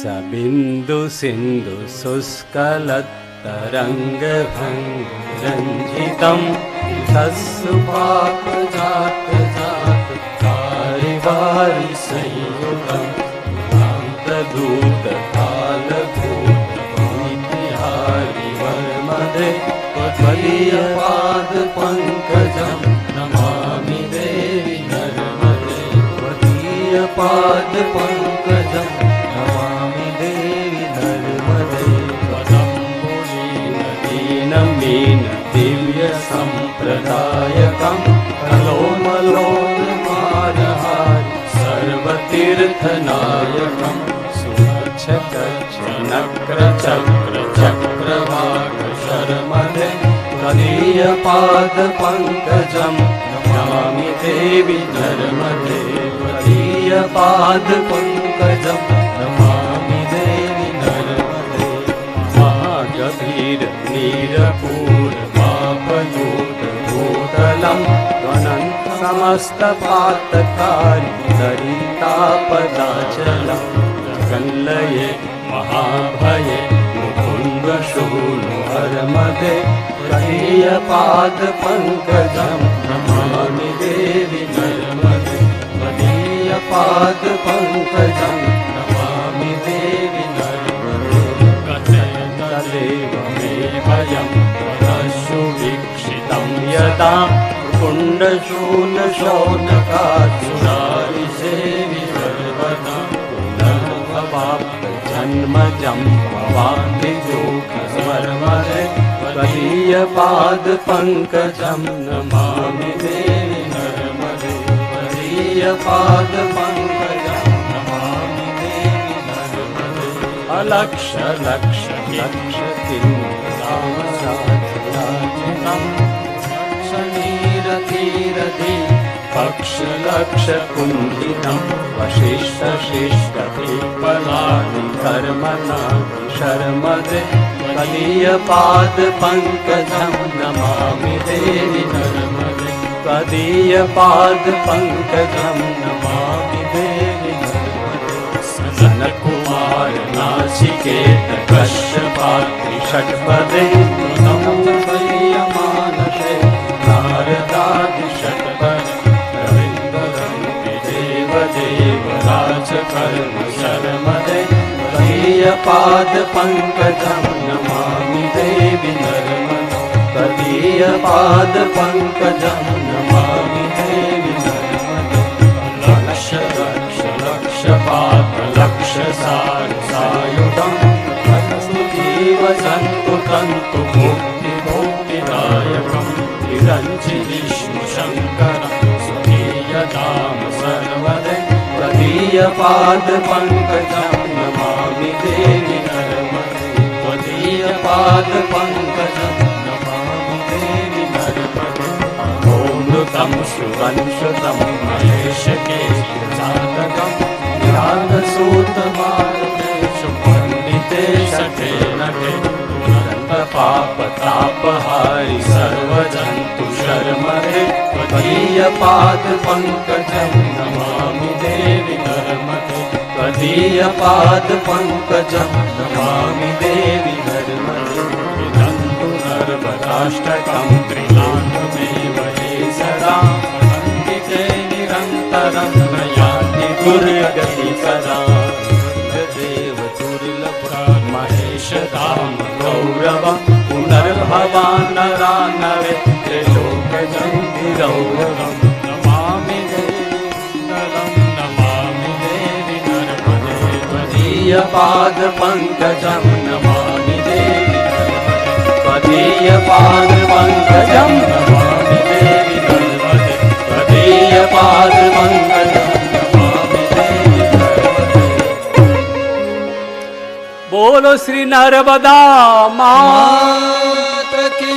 सबिन्दु सिन्धु शुष्कलत्तरङ्गभङ्गरञ्जितं तत्सुपापजात जात भूतिहारि वर्मदे त्वदीयपाद पङ्कजं नमामि देवि नर्मदे त्वदीयपाद त्वदम्बुलीनदीनमीन दिव्यसम्प्रदायकं कलोमलोलमारहारि सर्वतीर्थनायकं सुरक्ष कक्ष नक्र चक्र चक्रवाक शर्मदे त्वदीयपादपङ्कजं नमामि देवि नर्मदे त्वदीयपादपङ्कजं समस्तपातकारि दरितापदाचलं जगल्लये महाभये मुकुन्दशूनु हरमदे त्वदीयपादपङ्कजं नमामि देवि नर्मदे। त्वदीयपादपङ्कजं नमामि देवि तदेव मे भयं त्वदशु वीक्षितं यदा कुण्डशूनशौनकासुरारिसेवि सर्वदा जन्मजं त्वदीयपादपङ्कजं नमामि देवि नर्मदे त्वदीयपादपङ्कजं नमामि देवि नर्मदे अलक्ष लक्ष लक्ष किन्दामसाधिराजितं क्षणीरतीरधि पक्ष लक्ष विपलानि कर्मणानि शर्मदे। त्वदीयपादपङ्कजं नमामि देवि नर्मदे त्वदीयपादपङ्कजं नमामि देवि नर्मदे सनकुमार नासिकेत कश्यपात्रि षट्पदे त्वदीयपादपङ्कजं नमामि देवि नर्मदे त्वदीयपादपङ्कजं नमामि देवि नर्मदे लक्ष लक्ष लक्ष पाप लक्ष सार सायुधं जीव सन्तु तन्तु मुक्ति मुक्तिदायकं विरञ्चि विष्णु शङ्कर सुधीयतां सर्वदे त्वदीयपादपङ्कजं नमामि देवि नर्मदे त्वदीयपादपङ्कजं नमामि देवि नर्मदे अमोमृतं श्रुवंशुतं महेशके जातकं ध्यानसूतमार्गेषु पण्डिते शठे नटे पापतापहारि सर्वजन्तु शर्मदे त्वदीयपादपङ्कजं नमामि देवि કદીય પાદ પંકજ નમામિ દેવી હરમદમ પુનર્વરાષ્ટકમ ત્રિલાંગમેવ હે સદા વંદિતે નિરંતરં નયાતિ દુર્ગતિ સદા દેવ દુર્લભ મહેશ ગૌરવ त्वदीयपादपङ्कजं नमामि देवि नर्मदे त्वदीयपादपङ्कजं नमामि देवि नर्मदे त्वदीयपादपङ्कजं नमामि देवि नर्मदे बोलो श्री नर्मदा माँ मात की